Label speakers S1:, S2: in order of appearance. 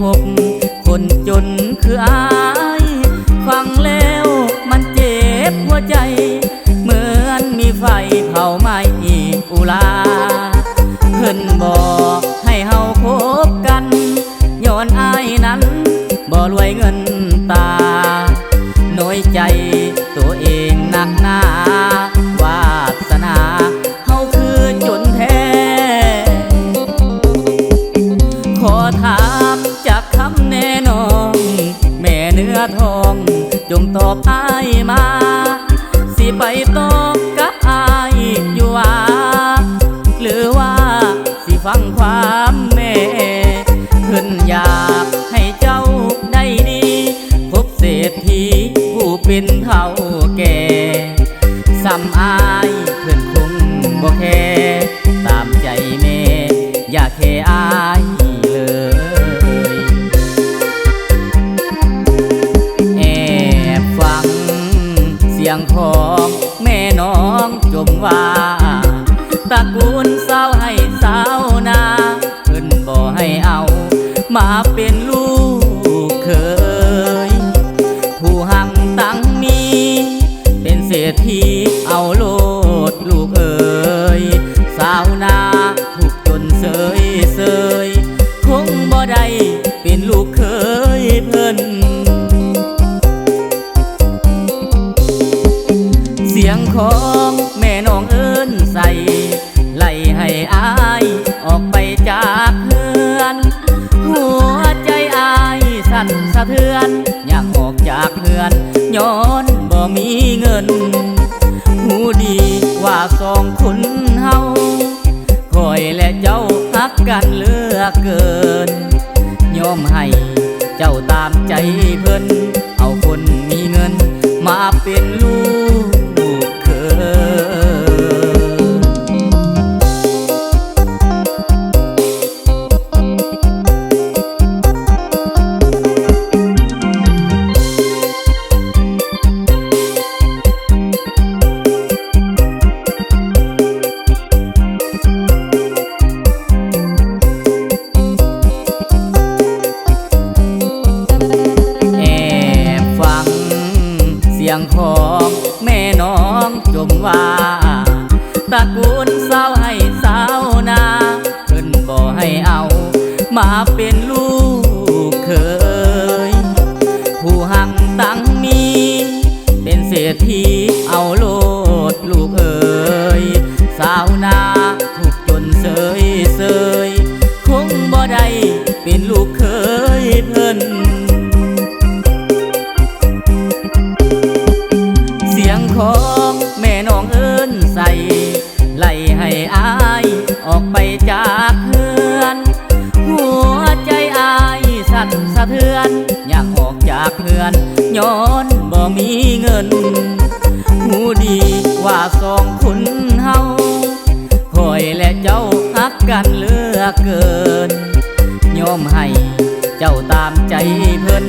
S1: คบ คนจนคืออาย ฟังแล้วมันเจ็บหัวใจ เหมือนมีไฟเผาไหม้อุลาเพิ่นบอกให้เฮาคบกันย้อนอายนั้นบ่รวยเงินตา น้อยใจ มา สิไปต่อ ยงของแม่น้องจมว่าตระกูลสาวให้สาวนาเพิ่นบ่ให้เอา มาเป็นลูกเคย ผู้หังตั้งมี เป็นเศรษฐีเอาโลดลูกเอ๋ยสาวนาถูกจนเสยเสยคงบ่ได้เป็นลูกเคยเพิ่น ยงของแม่น้องเอิ้นใส่ไล่ให้อายออกไปจากเพื่อน หัวใจอายสั่นสะเทือน อยากออกจากเพื่อน ย้อนบ่มีเงิน หูดีว่าสองคนเฮาคอยและเจ้าฮักกันเลือกเกิน ยอมให้เจ้าตามใจเพิ่นเอาคนมีเงินมาเป็นลูก ยงของแม่น้องจมว่าตระกูลสาวให้สาวนาเพิ่นบ่ให้เอา มาเป็นลูกเคย ผู้หังตั้งมี เป็นเศรษฐีเอาโลดลูกเอ๋ยสาวนาถูกจนเสยเสยคงบ่ได้เป็นลูกเค ไปจากเพื่อน หัวใจอายสั่นสะเทือน อยากออกจากเพื่อน ย้อนบ่มีเงิน หูดีว่าสองคนเฮาคอยและเจ้าฮักกันเลือกเกิน ยอมให้เจ้าตามใจเพิ่น